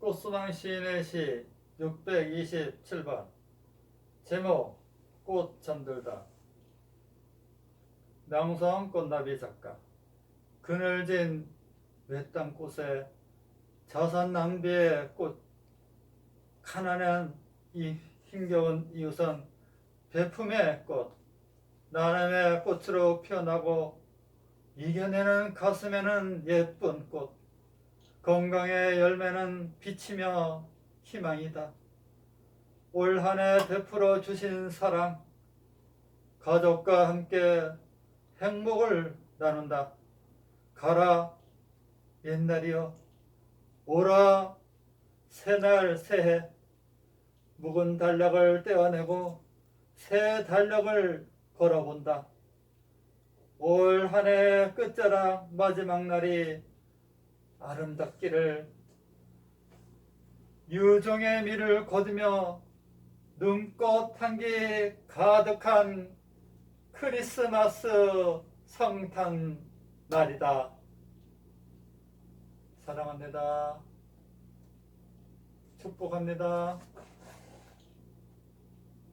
꽃수당 시인의 시 627번. 제목 꽃 잠들다. 명성 꽃나비 작가. 그늘진 외딴 꽃에 자선 낭비의 꽃. 가난한 이 힘겨운 이웃은 배품의 꽃. 나눔의 꽃으로 피어나고 이겨내는 가슴에는 예쁜 꽃 건강의 열매는 빛이며 희망이다. 올 한 해 베풀어 주신 사랑, 가족과 함께 행복을 나눈다. 가라 옛날이여, 오라 새날 새해, 묵은 달력을 떼어내고 새 달력을 걸어본다. 올 한 해 끝자락 마지막 날이 아름답기를 유종의 미를 거두며 눈꽃 향기 가득한 크리스마스 성탄 날이다. 사랑합니다. 축복합니다.